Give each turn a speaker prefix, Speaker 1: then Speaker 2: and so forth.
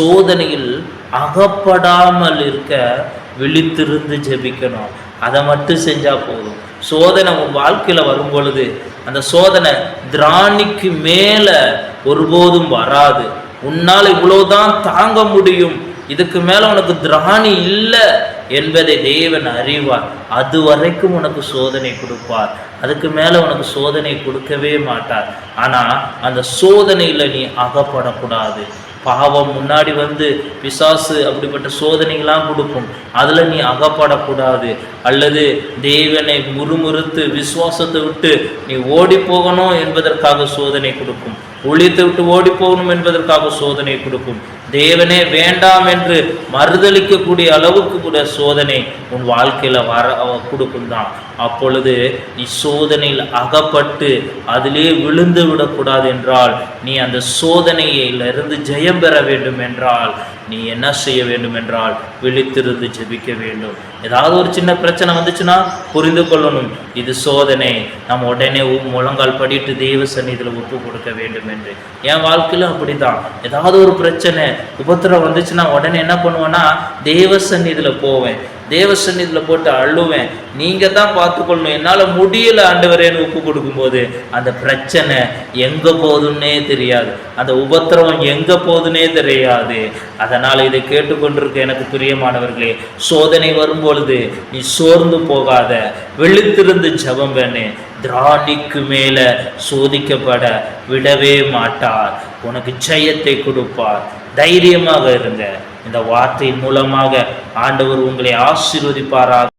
Speaker 1: சோதனையில் அகப்படாமல் இருக்க விழித்திருந்து ஜெபிக்கணும். அதை மட்டும் செஞ்சா போதும். சோதனை உன் வாழ்க்கையில வரும் பொழுது அந்த சோதனை திராணிக்கு மேல ஒருபோதும் வராது. உன்னால் இவ்வளவுதான் தாங்க முடியும். இதுக்கு மேல உனக்கு திராணி இல்லை என்பதை தேவன் அறிவார். அது வரைக்கும் உனக்கு சோதனை கொடுப்பார். அதுக்கு மேல உனக்கு சோதனை கொடுக்கவே மாட்டார். ஆனா அந்த சோதனையில நீ அகப்படக்கூடாது. பாவம் முன்னாடி வந்து பிசாசு அப்படிப்பட்ட சோதனைகள்லாம் கொடுக்கும். அதுல நீ அகப்படக்கூடாது. அல்லது தேவனை முறுமுறுத்து விசுவாசத்தை விட்டு நீ ஓடி போகணும் என்பதற்காக சோதனை கொடுக்கும். ஒழித்து விட்டு ஓடி போகணும் என்பதற்காக சோதனை கொடுக்கும். தேவனே வேண்டாம் என்று மறுதளிக்கக்கூடிய அளவுக்கு கூட சோதனை உன் வாழ்க்கையில் வர கொடுக்கும் தான். அப்பொழுது நீ சோதனையில் அகப்பட்டு அதிலே விழுந்து விடக்கூடாது என்றால் நீ அந்த சோதனையிலிருந்து ஜெயம் பெற வேண்டும் என்றால் நீ என்ன செய்ய வேண்டும் என்றால் விழித்திருந்து ஜெபிக்க வேண்டும். ஏதாவது ஒரு சின்ன பிரச்சனை வந்துச்சுன்னா புரிந்து கொள்ளணும். இது சோதனை. நம்ம உடனே முழங்கால் படிட்டு தெய்வ சன்னிதியில் ஒப்பு கொடுக்க வேண்டும் என்று. என் வாழ்க்கையிலும் அப்படிதான். ஏதாவது ஒரு பிரச்சனை உபத்திரம் வந்துச்சுன்னா உடனே என்ன பண்ணுவேன்னா தேவ சந்நிதியில் போவேன். தேவ சந்நிதியில் போட்டு அழுவேன். நீங்கள் தான் பார்த்துக்கொள்ளணும். என்னால் முடியல ஆண்டவரேன்னு உப்பு கொடுக்கும்போது அந்த பிரச்சனை எங்கே போகுதுன்னே தெரியாது. அந்த உபத்திரவம் எங்கே போகுதுன்னே தெரியாது. அதனால் இதை கேட்டுக்கொண்டிருக்க எனக்கு பிரியமானவர்களே சோதனை வரும்பொழுது நீ சோர்ந்து போகாத. வெளுத்திருந்து ஜபம் பண்ணு. திராணிக்கு மேலே சோதிக்கப்பட விடவே மாட்டார். உனக்கு ஜெயத்தை கொடுப்பார். தைரியமாக இருங்க. இந்த வார்த்தையின் மூலமாக ஆண்டவர் உங்களை ஆசீர்வதிப்பாராக.